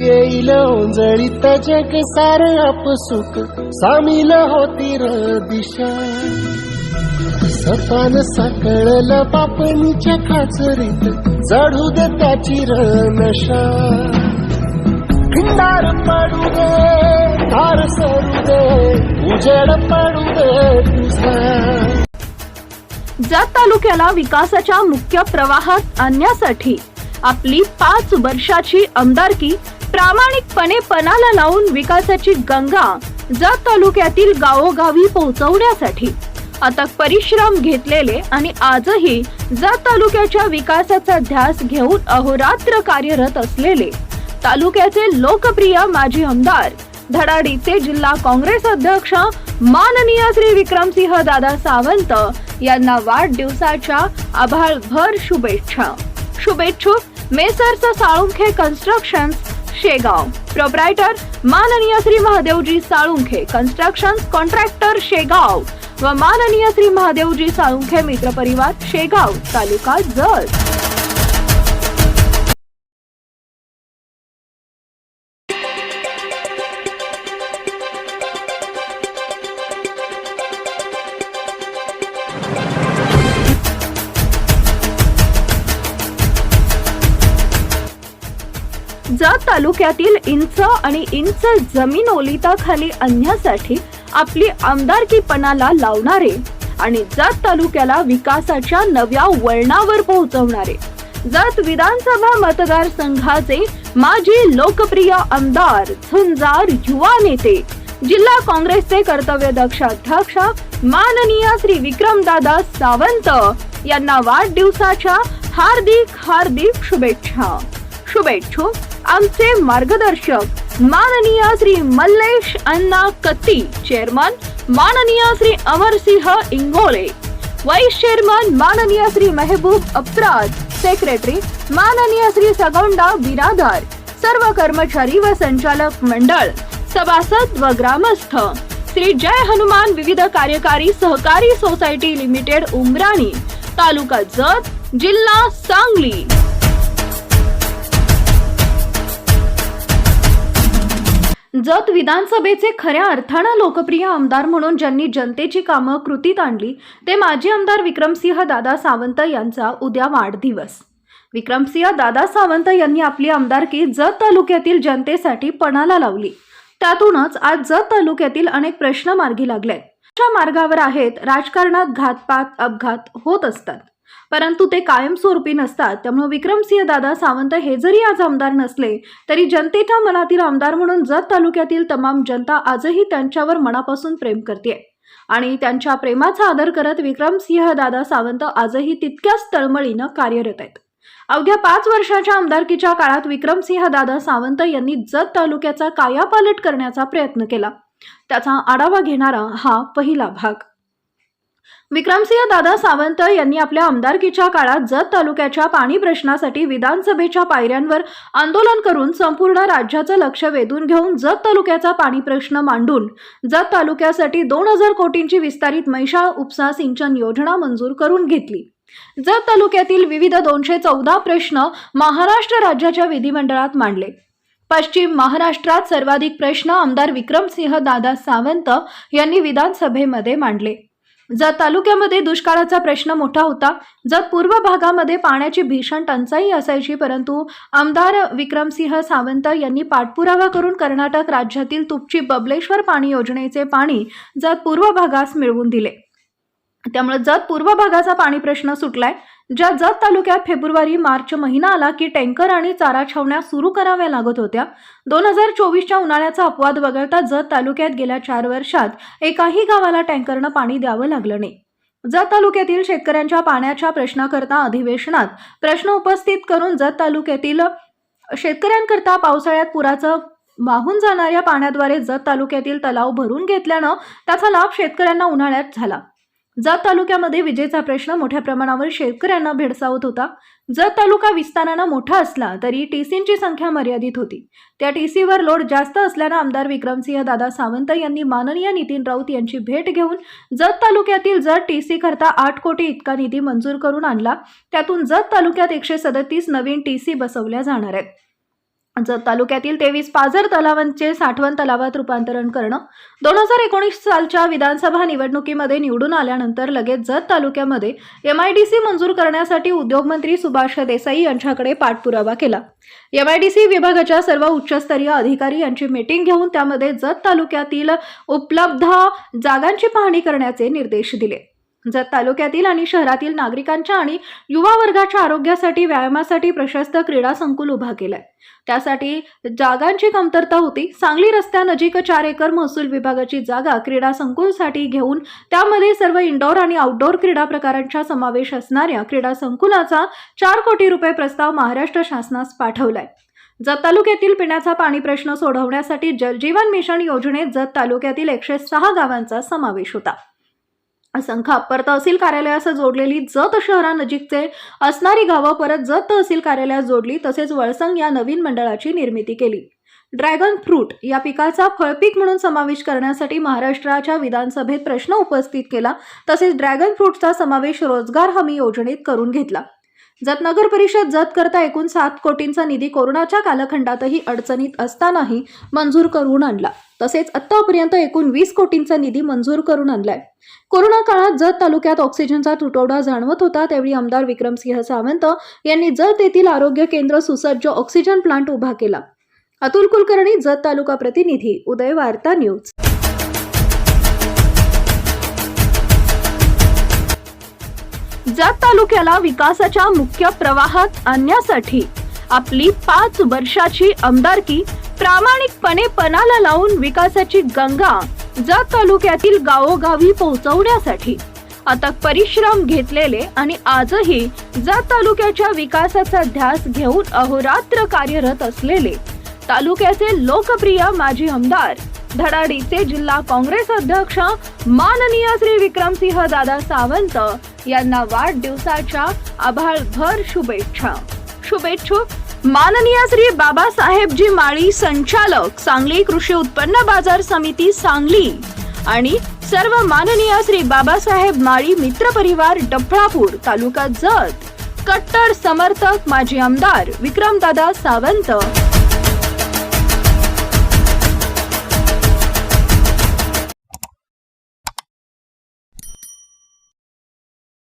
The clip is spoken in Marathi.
येईल ओंजळीत जग सार आपसुक सामील होती र दिशा. सपान सकळल पापणीच्या खाचरीत. चढू दे त्याची र नशा. खिंडार पडू दे तार सरू दे उजेड पडू दे तुझा. जत तालुक्याला विकासाच्या मुख्य प्रवाहात आणण्यासाठी आपली पाच वर्षाची आमदारकी प्रामाणिकपणे पणाला लावून विकासाची गंगा जत तालुक्यातील गावोगावी पोहोचवण्यासाठी अथक परिश्रम घेतलेले आणि आजही जत तालुक्याच्या विकासाचा ध्यास घेऊन अहोरात्र कार्यरत असलेले तालुक्याचे लोकप्रिय माजी आमदार धडाडीचे जिल्हा काँग्रेस अध्यक्ष माननीय श्री विक्रमसिंह दादा सावंत यांना वाढदिवसाच्या आभाळभर शुभेच्छा. शुभेच्छुक Messrs Salunkhe construction Shegaon. Proprietor माननीय श्री महादेवजी साळुंखे कन्स्ट्रक्शन कॉन्ट्रॅक्टर शेगाव. व माननीय श्री महादेवजी साळुंखे मित्र परिवार शेगाव तालुका जत. जत तालुक्यातील इंच आणि इंच जमीन ओलिताखाली आणण्यासाठी आपली आमदारकीपणाला लावणारे आणि जत तालुक्याला विकासाच्या नव्या वळणावर पोहोचवणारे. जत विधानसभा मतदारसंघाचे माजी लोकप्रिय आमदार झुंजार युवा नेते जिल्हा काँग्रेसचे कर्तव्यदक्ष अध्यक्ष माननीय श्री विक्रमदादा सावंत यांना वाढदिवसाच्या हार्दिक हार्दिक शुभेच्छा. शुभेच्छुक आमचे मार्गदर्शक माननीय श्री मल्लेश अण्णा कत्ती चेअरमन माननीय श्री अमरसिंह इंगोले वाईस चेअरमन माननीय श्री मेहबूब अफराद सेक्रेटरी माननीय श्री सगोंडा बिरादार सर्व कर्मचारी व संचालक मंडळ सभासद व ग्रामस्थ श्री जय हनुमान विविध कार्यकारी सहकारी सोसायटी लिमिटेड उमराणी तालुका जत जिल्हा सांगली. जत विधानसभेचे खऱ्या अर्थानं लोकप्रिय आमदार म्हणून ज्यांनी जनतेची कामं कृतीत आणली ते माजी आमदार विक्रमसिंह दादा सावंत यांचा उद्या वाढदिवस. विक्रमसिंह दादा सावंत यांनी आपली आमदारकी जत तालुक्यातील जनतेसाठी पणाला लावली. त्यातूनच आज जत तालुक्यातील अनेक प्रश्न मार्गी लागले अशा मार्गावर आहेत राजकारणात घातपात अपघात होत असतात. परंतु ते कायमस्वरूपी नसतात. त्यामुळे विक्रमसिंह दादा सावंत हे जरी आज आमदार नसले तरी जनतेच्या मनातील आमदार म्हणून जत तालुक्यातील तमाम जनता आजही त्यांच्यावर मनापासून प्रेम करते आणि त्यांच्या प्रेमाचा आदर करत विक्रमसिंह दादा सावंत आजही तितक्याच तळमळीनं कार्यरत आहेत. अवघ्या पाच वर्षाच्या आमदारकीच्या काळात विक्रमसिंह दादा सावंत यांनी जत तालुक्याचा कायापालट करण्याचा प्रयत्न केला. त्याचा आढावा घेणारा हा पहिला भाग. विक्रमसिंह दादा सावंत यांनी आपल्या आमदारकीच्या काळात जत तालुक्याच्या पाणी प्रश्नासाठी विधानसभेच्या पायऱ्यांवर आंदोलन करून संपूर्ण राज्याचं लक्ष वेधून घेऊन जत तालुक्याचा पाणी प्रश्न मांडून जत तालुक्यासाठी दोन हजार कोटींची विस्तारित मैशाळ उपसा सिंचन योजना मंजूर करून घेतली. जत तालुक्यातील विविध दोनशे चौदा प्रश्न महाराष्ट्र राज्याच्या विधिमंडळात मांडले. पश्चिम महाराष्ट्रात सर्वाधिक प्रश्न आमदार विक्रमसिंह दादा सावंत यांनी विधानसभेमध्ये मांडले. जत तालुक्यामध्ये दुष्काळाचा प्रश्न मोठा होता जत पूर्व भागामध्ये पाण्याची भीषण टंचाई असायची परंतु आमदार विक्रमसिंह सावंत यांनी पाठपुरावा करून कर्नाटक राज्यातील तुपची बबलेश्वर पाणी योजनेचे पाणी जत पूर्व भागास मिळवून दिले. त्यामुळे जत पूर्व भागाचा पाणी प्रश्न सुटलाय ज्या जत तालुक्यात फेब्रुवारी मार्च महिना आला की टँकर आणि चारा छावण्या सुरू कराव्या लागत होत्या. दोन हजार चोवीसच्या उन्हाळ्याचा अपवाद वगळता जत तालुक्यात गेल्या चार वर्षात एकाही गावाला टँकरनं पाणी द्यावं लागलं नाही. जत तालुक्यातील शेतकऱ्यांच्या पाण्याच्या प्रश्नाकरता अधिवेशनात प्रश्न उपस्थित करून जत तालुक्यातील शेतकऱ्यांकरता पावसाळ्यात पुराचं वाहून जाणाऱ्या पाण्याद्वारे जत तालुक्यातील तलाव भरून घेतल्यानं त्याचा लाभ शेतकऱ्यांना उन्हाळ्यात झाला. जत तालुक्यामध्ये विजेचा प्रश्न मोठ्या प्रमाणावर शेतकऱ्यांना भेडसावत होता. जत तालुका विस्तारानं मोठा असला तरी टीसींची संख्या मर्यादित होती. त्या टीसीवर लोड जास्त असल्यानं आमदार विक्रमसिंह दादा सावंत यांनी माननीय नितीन राऊत यांची भेट घेऊन जत तालुक्यातील जत टीसी करता आठ कोटी इतका निधी मंजूर करून आणला. त्यातून जत तालुक्यात एकशे सदतीस नवीन टीसी बसवल्या जाणार आहेत. जत तालुक्यातील तेवीस पाझर तलावांचे साठवण तलावात रूपांतरण करणं दोन हजार एकोणीस सालच्या विधानसभा निवडणुकीमध्ये निवडून आल्यानंतर लगेच जत तालुक्यामध्ये एम आय डी सी मंजूर करण्यासाठी उद्योगमंत्री सुभाष देसाई यांच्याकडे पाठपुरावा केला. एम आय डी सी विभागाच्या सर्व उच्चस्तरीय अधिकारी यांची मीटिंग घेऊन त्यामध्ये जत तालुक्यातील उपलब्ध जागांची पाहणी करण्याचे निर्देश दिले. जत तालुक्यातील आणि शहरातील नागरिकांच्या आणि युवा वर्गाच्या आरोग्यासाठी व्यायामासाठी प्रशस्त क्रीडा संकुल उभा केलाय. त्यासाठी जागांची कमतरता होती. सांगली रस्त्यानजीक चार एकर महसूल विभागाची जागा क्रीडा संकुलसाठी घेऊन त्यामध्ये सर्व इंडोर आणि आउटडोर क्रीडा प्रकारांचा समावेश असणाऱ्या क्रीडा संकुलाचा चार कोटी रुपये प्रस्ताव महाराष्ट्र शासनास पाठवलाय. जत तालुक्यातील पिण्याचा पाणी प्रश्न सोडवण्यासाठी जलजीवन मिशन योजनेत जत तालुक्यातील एकशे सहा गावांचा समावेश होता. असंख्य अप्पर तहसील कार्यालयास जोडलेली जत शहरानजीकचे असणारी गावं परत जत तहसील कार्यालयात जोडली तसेच वळसंग या नवीन मंडळाची निर्मिती केली. ड्रॅगन फ्रूट या पिकाचा फळपीक म्हणून समावेश करण्यासाठी महाराष्ट्राच्या विधानसभेत प्रश्न उपस्थित केला तसेच ड्रॅगन फ्रूटचा समावेश रोजगार हमी योजनेत करून घेतला. जत नगर परिषद जत करता एकूण सात कोटींचा निधी कोरोनाच्या कालखंडातही अडचणीत असतानाही मंजूर करून आणला. तसेच आत्तापर्यंत एकूण वीस कोटींचा निधी मंजूर करून आणलाय. कोरोना काळात जत तालुक्यात ऑक्सिजनचा तुटवडा जाणवत होता त्यावेळी आमदार विक्रमसिंह सावंत यांनी जत येथील आरोग्य केंद्र सुसज्ज ऑक्सिजन प्लांट उभा केला. अतुल कुलकर्णी जत तालुका प्रतिनिधी उदय वार्ता न्यूज. जत तालुक्याला विकासाच्या मुख्य प्रवाहात आणण्यासाठी आपली पाच वर्षाची आमदारकी प्रामाणिकपणे पणाला लावून विकासाची गंगा जत तालुक्यातील गावोगावी पोहोचवण्यासाठी अथक परिश्रम घेतलेले आणि आजही जत तालुक्याच्या विकासाचा ध्यास घेऊन अहोरात्र कार्यरत असलेले तालुक्याचे लोकप्रिय माजी आमदार धडाडीचे जिल्हा काँग्रेस अध्यक्ष माननीय श्री विक्रमसिंह दादा सावंत यांना वाढदिवसाच्या आभाळभर शुभेच्छा. शुभेच्छुक माननीय श्री बाबासाहेबजी माळी संचालक सांगली कृषी उत्पन्न बाजार समिती सांगली आणि सर्व माननीय श्री बाबासाहेब माळी मित्र परिवार डफळापूर तालुका जत. कट्टर समर्थक माजी आमदार विक्रमदादा सावंत